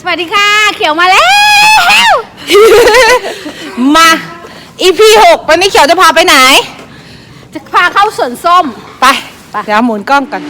สวัสดีค่ะ เขียวมาแล้ว มา EP หกวันนี้เขียวจะพาไปไหน จะพาเข้าสวนส้ม ไป เดี๋ยวหมุนกล้องก่อน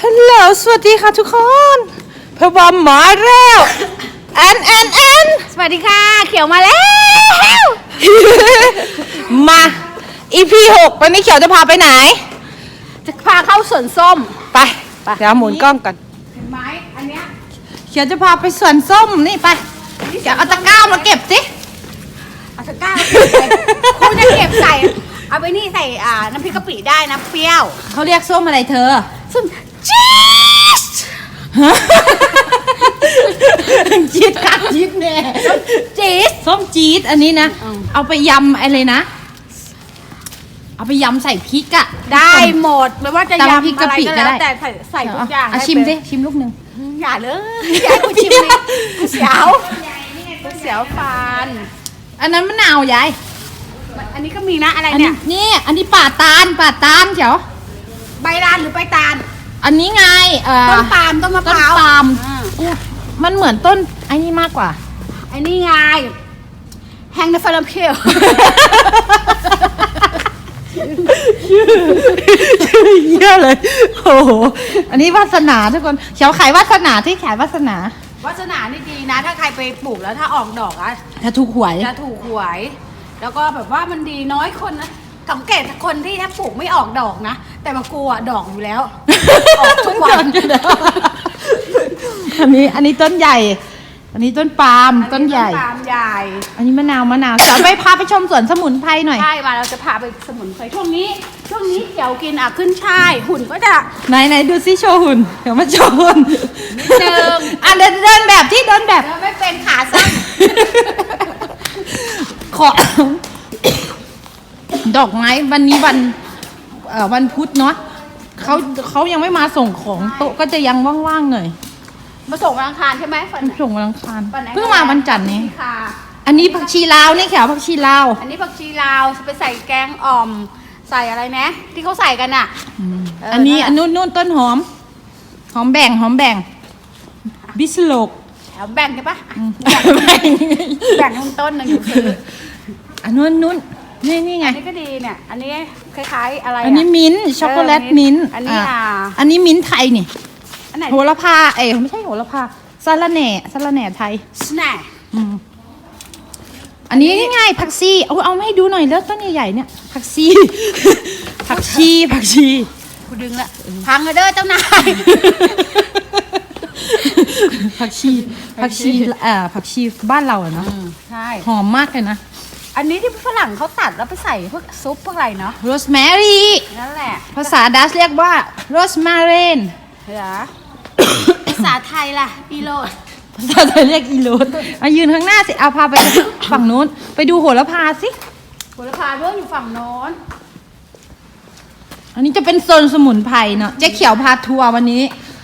ฮัลโหล สวัสดีค่ะทุกคน เพอร์บอมมาแล้วแอนแอนแอนสวัสดีค่ะ เขียวมาแล้ว มา EP หกวันนี้เขียวจะพาไปไหน จะพาเข้าสวนส้ม ไปเดี๋ยวหมุนกล้องก่อน เห็นไหมอันเนี้ยเขียวจะพาไปสวนส้มนี่ไปเดี๋ยวเอาตะกร้ามาเก็บสิ เอาตะกร้าคุณจะเก็บใส่ เอาไปนี่ใส่อ่าน้ำพริกกะปิได้นะเปรี้ยว เขาเรียกส้มอะไรเธอ ส้มจี๊ส จี๊ดกัดจี๊ดแน่จี๊สส้มจี๊ดอันนี้นะอืมเอาไปยำอะไรนะ เอาไปยำใส่พริกอะได้หมดไม่ว่าจะตำน้ำพริกยำอะไรกะปิก็ก็แล้วได้แต่ใส่ใส่ทุกอย่างอะให้ชิมเป็สินชิมลูกหนึ่งอย่าเลยอย่าให้กูชิมเลยกูเสียวกูเสียวฟัน อันนั้นมะนาวยายอันนี้ก็มีนะอะไรอันเนี่นี้ยนี่อันนี้ป่าตาลป่าตาลเขียวใบลานหรือใบตาล อันนี้ไงเอ่อต้นปาล์มต้นมะพต้นร้าวปาล์มอ่าอู้มันเหมือนต้นไอ้นี่มากกว่า ไอ้นี่ไงแฮงเดฟลัมเพียวเยอะเลย โอ้โห อันนี้วาสนาทุกคนเขียวขายวาสนาที่ขายวาสนา วัสนานี่ดีนะ ถ้าใครไปปลูกแล้วถ้าออกดอกอะถ้าถูกหวย จะถูกหวย แล้วก็แบบว่ามันดีน้อยคนนะ สังเกตคนที่ถ้าปลูกไม่ออกดอกนะ แต่มากูอะดอกอยู่แล้ว ออกทุกวัน อันนี้อันนี้ต้นใหญ่ อันนี้ต้นปาล์มต้นใหญ่ปาล์มใหญ่อันนี้มะนาวมะนาวจะไปพาไปชมสวนสมุนไพรหน่อย ใช่มาเราจะพาไปสมุนไพรช่วงนี้ ช่วงนี้เกี่ยวกินอะขึ้นช่าย หุ่นก็จะ ไหนไหนดูซิโชว์หุ่น เดี๋ยวมาโชว์หุ่นนิดนึง อะเดินเดินแบบที่เดินแบบ แล้วไม่เป็นขาสั้น ขอ ดอกไม้วันนี้วันเอ่อวันพุธเนาะเขาเขายังไม่มาส่งของโต๊ะก็จะยังว่างๆหน่อยมาส่งวันอังคารใช่ไหมฝัน ส่งวันอังคารวันไหนเพิ่งมาวันจันทร์นี้ค่ะอันนี้ผักชีลาวนี่แขวผักชีลาว อันนี้ผักชีลาวไปใส่แกงอ่อม ใส่อะไรนะที่เขาใส่กันอะเอออัอันนี้นั่นแหละอันนู้นนู้นต้นหอม หอมแบ่งหอมแบ่ง บิสโลกแถวแบ่งใช่ปะอืมแบ่งแบ่งต้นหนึ่งอยู่ซื้ออันนู้นนู้น นี่นี่ไง อันนี้ก็ดีเนี่ย อันนี้คล้ายๆอะไระอันนี้มิ้นท์ช็อกโกแลตเออมิ้นท์อันนี้อ่า อันนี้มิ้นท์ไทยนี่ อันไหนโหระพา เอ้ยไม่ใช่โหระพาสาระแหน่สาระแหน่ไทย สแน็คอืม อันนี้นี่ไงผักชีเอาเอามาให้ดูหน่อยแล้วต้นใหญ่ๆเนี่ยผักชี ผักชีผักชี กูดึงละ พังเลยเด้อเจ้านาย ผักชีผักชีเอ่อผักชีบ้านเราอะเนาะ ใช่ หอมมากเลยนะ อันนี้ที่ฝรั่งเขาตัดแล้วไปใส่พวกซุปพวกอะไรเนาะโรสแมรี่ นั่นแหละภาษาดัชเรียกว่าโรสมาเรนเหรอ ภาษาไทยล่ะอีโรดภาษาไทยเรียกอีโรสเอายืนข้างหน้าสิเอาพาไป ฝั่งนู้น ไปดูโหระพาสิโหระพาด้วยอยู่ฝั่งโน้น อันนี้จะเป็นโซนสมุนไพรเนาะเจ๊เขียวพาทัวร์วันนี้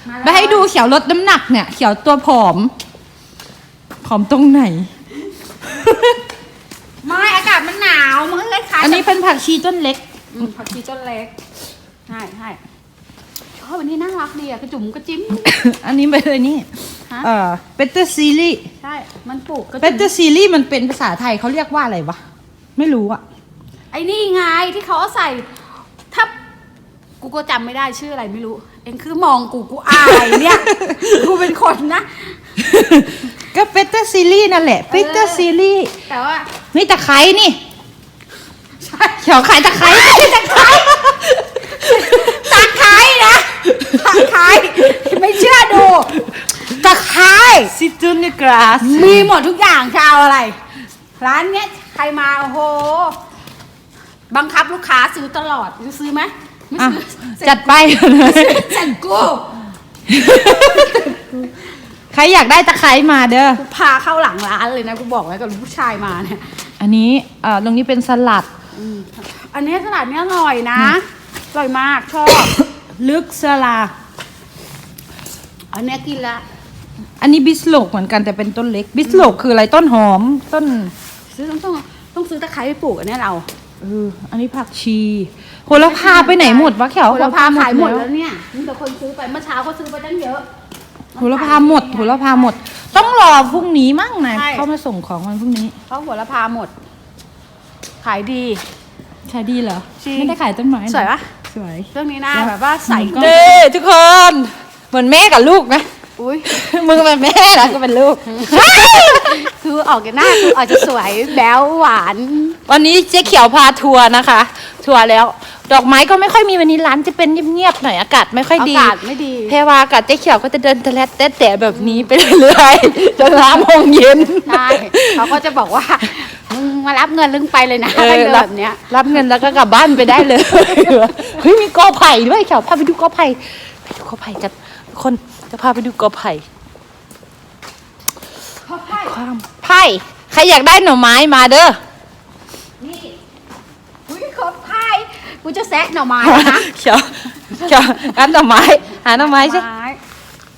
มาเลยไปให้ดูเขียวลดน้ำหนักเนี่ย เขียวตัวผอม ผอมตรงไหน อันนี้เป็นผักชีต้นเล็กอืมผักชีต้นเล็กใช่ใช่ชอบอันนี้น่ารักดีอะกระจุ๋มกระจิ้ม อันนี้เป็นอะไรนี่ฮะ เอ่อเปเตอร์ซีรีใช่ มันปลูกกระเปจุ๋มเตอร์ซีรีมันเป็นภาษาไทยเขาเรียกว่าอะไรวะ ไม่รู้อะไอ้นี่ไงที่เขาเอาใส่ถ้ากูก็จำไม่ได้ชื่ออะไรไม่รู้ เองคือมองกูกูอายเนี่ย กูเป็นคนนะ ก็เปเตอร์ซีรีนั่นแหละเปเตอร์ซีรีแต่ว่า นี่ตะไคร้นี่ใช่ เขียวขายตะไคร้ตะไคร้ตะไคร้นะตะไคร้ไม่เชื่อดูตะไคร้ซิตูนกราสมีหมดทุกอย่างจะเอาอะไร ร้านเนี้ยใครมาโอ้โห บังคับลูกค้าซื้อตลอดจะซื้อไหมไม่อะซื้อจัดไปจัดกูใครอยากได้ตะไคร้มาเด้อกูพาเข้าหลังร้านเลยนะกูบอกไว้กับผู้ชายมาเนี่ย อันนี้เอ่อตรงนี้เป็นสลัด อันเนี้ยสลัดเนี้ยอร่อยนะ อร่อยมากชอบ ลึกสลา อันเนี้ยกินละ อันนี้บิสโลกเหมือนกันแต่เป็นต้นเล็ก บิสโลกคืออะไรต้นหอม ต้นซื้อต้องต้องต้องซื้อตะไคร้ไปปลูกอันเนี้ยเราเอออันนี้ผักชีโหระพาไปไหนหมดวะแขวโหระพาขายหมดแล้แล้ววเนี่ยมีแต่คนซื้อไปเมื่อเช้าเขาซื้อไปตั้งเยอะโหระพาหมดโหระพาหมด ต้องรอพรุ่งนี้มั่งนะใช่เขามาส่งของวันพรุ่งนี้ เพราะโหระพาหมด ขายดีใช่ดีเหรอ จริง ไม่ได้ขายต้นไม้นะสวยปะสวย เรื่องนี้นะแบบว่าใส่เด้ทุกคน เหมือนแม่กับลูกนะ อุ้ยมึงเป็นแม่แล้วก็เป็นลูก คือออกจากหน้าคือออกจะสวยแบ๊วหวาน วันนี้เจ๊เขียวพาทัวร์นะคะ ทัวร์แล้ว ดอกไม้ก็ไม่ค่อยมีวันนี้ร้านจะเป็นเงียบๆหน่อยอากาศไม่ค่อยอาดี กาศไม่ดี เพวากับเจ๊เขียวก็จะเดินตะแลดแต่แต่แบบนี้ไปเรื่อยๆจนร้านโมงเย็นใช่เขาก็จะบอกว่ามึง มารับเงินลึงไปเลยนะเออ ถ้าเจอรัแบบเนี้ย รับเงินแล้วก็กลับบ้านไปได้เลย เฮ้ยมีกอไผ่ด้วยเขียวพาไปดูกอไผ่ไปดูกอไผ่กันทุกคนจะพาไปดูกอไผ่ความไผ่ใครอยากได้หน่อไม้มาเด้อนี่อุ้ยขอบไพ่กูจะแซะหน่อไม้นะเขียวเขียวอันหน่อไม้หาหน่อไม้ใช่ไม้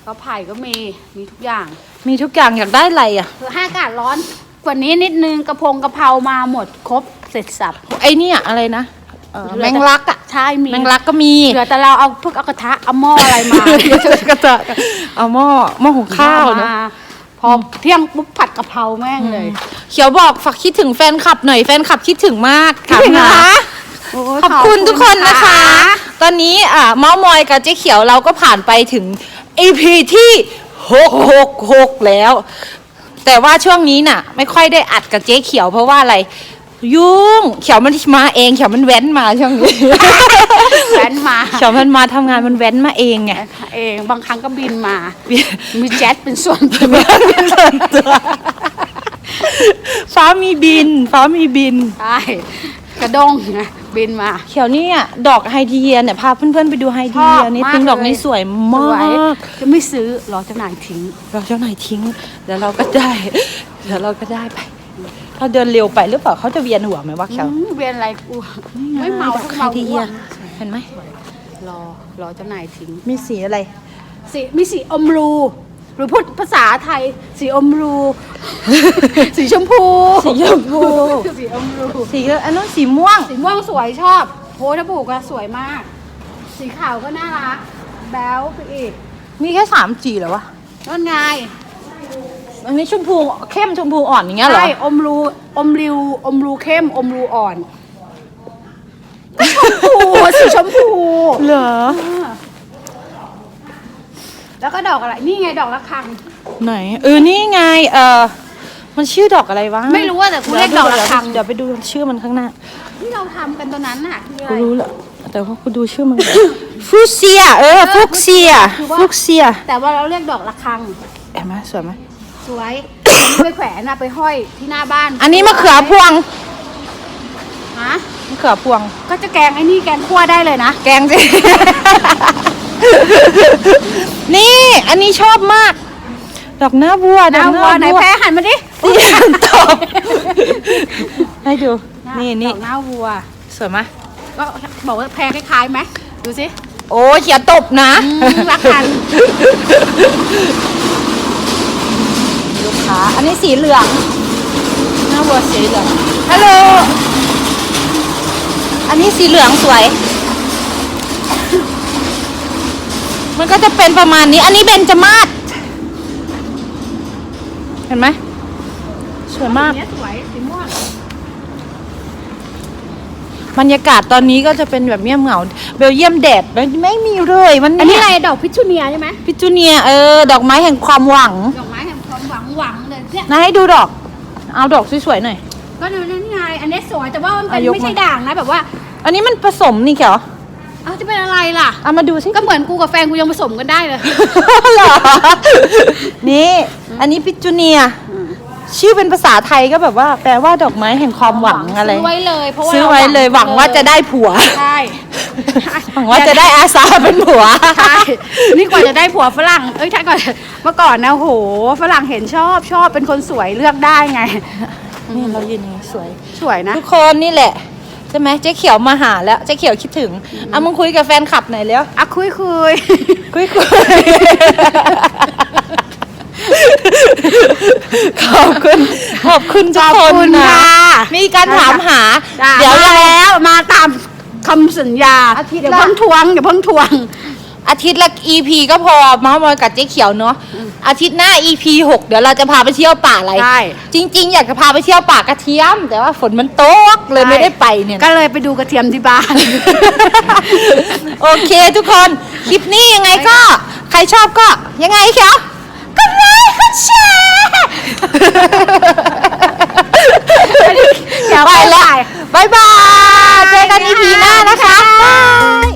ก็ไผ่ก็มีมีทุกอย่างมีทุกอย่างอยากได้อะไรอะคือห้าอากาศร้อน กว่านี้นิดนึงกระพงกระเพรามาหมดครบเสร็จสับไอ้เนี่ยอะไรนะเอ่อแมงลักอะใช่มีแมงลักก็มีเหลือแต่เราเอาพวกเอากระทะเอาหม้ออะไรมา กระจะเอาหม้อหม้อหุงข้าวนะมาพอเที่ยงปุ๊บผัดกะเพราแม่งเลย เขียวบอกฝากคิดถึงแฟนคลับหน่อยแฟนคลับคิดถึงมากคิดถึงเหรอค่ะโอ้ยขอบคุณทุกคนนะคะ ตอนนี้อ่าเมาส์มอยกับเจ๊เขียวเราก็ผ่านไปถึง EP ที่666แล้ว แต่ว่าช่วงนี้น่ะ ไม่ค่อยได้อัดกับเจ๊เขียวเพราะว่าอะไร ยุ่งเขียวมันมาเองเขียวมันแว้นมาช่วงนี้แฟนมาเขียวมันมาทำงานมันแว้นมาเองไงเองบางครั้งก็บินมา มีแจ็ตเป็นส่วนตัวฟ้ามีบิน ฟ้ามีบิน ใช่กระด้งนะ บินมา เขียวเนี่ยดอกไฮเดียเนี่ยพาเพื่อนๆไปดูไฮเดียชอบนี่มากติงดอกเลยนี้สวยสมาวยกจะไม่ซื้อรอจำหน่ายทิ้ง เราเจ้าไหนายทิ้งเดี๋ยวเราก็ได้เดี๋ยวเราก็ได้ไปเราเดินเร็วไปหรือเปล่าเขาจะเวียนหัวไหมวะเขียว อืมเวียนอะไรกูไม่เมาดอกทุกไฮเมาเดีอ้ยวนเห็นไหมรอรอจำหน่ายทิ้ง มีสีอะไร สีมีสีอมรู หรือพูดภาษาไทย สีอมรู สีชมพู สีชมพู สีอมรู สีอันนู้นสีม่วง สีม่วงสวยชอบโพทบุกอะสวยมาก สีขาวก็น่ารัก แบ๊วไปอีกมีแค่สามสีเหรอวะนั่นไงอันนี้ชมพูเข้มชมพูอ่อนอย่างเงี้ยเหรอ ใช่อมรูอมริวอมรูเข้มอมรูอ่อน ชมพูสีชมพู เหรอ แล้วก็ดอกอะไร นี่ไงดอกละคัง ไหนเออนี่ไงเออมันชื่อดอกอะไรวะไม่รู้อะแต่กูเรียกดอกระฆัง เดี๋ยวไปดูชื่อมันข้างหน้าที่เราทำกันตัวนั้นน่ะคืออะกูไรรู้แหละแต่ว่ากูดูชื่อมันฟุกเซีย เออฟุกเซียคือว่าฟุกเซียแต่ว่าเราเรียกดอกละคัง เห็นไหมสวยไหมสวยไปแขวนอะไปห้อยที่หน้าบ้านอันนี้มะเขือพวงฮะมะเขือพวง ก็จะแกงไอ้นี่แกงคั่วได้เลยนะ แกงสิ นี่อันนี้ชอบมาก ดอกหน้าบัวดอกเอาหน้าวัวไหนบัวแพ้หันมาดินี่ตอบให้ดู นี่นี่ดอกหน้าวัว สวยไหมก็บอกว่าแพ้คล้ายๆไหมดูสิโอ้ยอย่าตบนะอืมรักกันลูกค้าอันนี้สีเหลืองหน้าวัวสีเหลืองฮัลโหลอันนี้สีเหลืองสวย มันก็จะเป็นประมาณนี้ อันนี้เบนจมาศเห็นไหมสวยมากอันเนี้ยสวยสีม่วงบรรยากาศตอนนี้ก็จะเป็นแบบเงียบเหงา เบลเยียมแดดไม่ไม่มีเลยมันอันนี้เยอะไรดอกพิชูเนียใช่ไหมพิจูเนียเออ ดอกไม้แห่งความหวังดอกไม้แห่งความหวังหวังเลยเนี่ยนะให้ดูดอก เอาดอกสวยๆหน่อยก็นั่นไงอันนี้สวยแต่ว่ามันเป็นอะยกมาไม่ใช่ด่างนะแบบว่า อันนี้มันผสมนี่เขียวเอาจะเป็นอะไรล่ะ เอามาดูสิ ก็เหมือนกูกับแฟนกูยังผสมกันได้เลย เหรอนี่ อันนี้พิจูเนียชื่อเป็นภาษาไทยก็แบบว่า แปลว่าดอกไม้แห่งความหวังอะไร ซื้อไว้เลยเพราะว่าซื้อไว้เลยหวังว่าจะได้ผัว ใช่ หวังว่าจะได้อาสาเป็นผัว ใช่ นี่กว่าจะได้ผัวฝรั่ง เอ้ยถ้าก่อน เมื่อก่อนนะโห ฝรั่งเห็นชอบชอบเป็นคนสวยเลือกได้ไง นี่เรายืนอย่างนี้สวย สวยนะ ทุกคนนี่แหละ ใช่ไหมเจ๊เขียวมาหาแล้วเจ๊เขียวคิดถึงเอามึงคุยกับแฟนคลับหน่อยเร็วอะคุยคุยคุยคุยขอบคุณขอบคุณทุกขอบคนคุณนะค่ะมีการถามหาจ้ะเดี๋ยวมาเราแล้วมาตามคำสัญญาอาทิตย์เดี๋ยวละเพิ่งทวงเดี๋ยวเพิ่งทวงอาทิตย์ละ EP ก็พอเมาส์มอยกับเจ๊เขียวเนาะ อาทิตย์หน้า EP 6 เดี๋ยวเราจะพาไปเที่ยวป่าอะไร ใช่ จริง ๆ อยากจะพาไปเที่ยวป่ากระเทียม แต่ว่าฝนมันตกเลยไม่ได้ไปเนี่ย ก็เลยไปดูกระเทียมที่บ้าน โอเคทุกคนคลิปนี้ยังไงก็ ใครชอบก็ยังไงคะก็ไลค์ก็แชร์ไปแล้วบายบายเจอกัน EP หน้านะคะบาย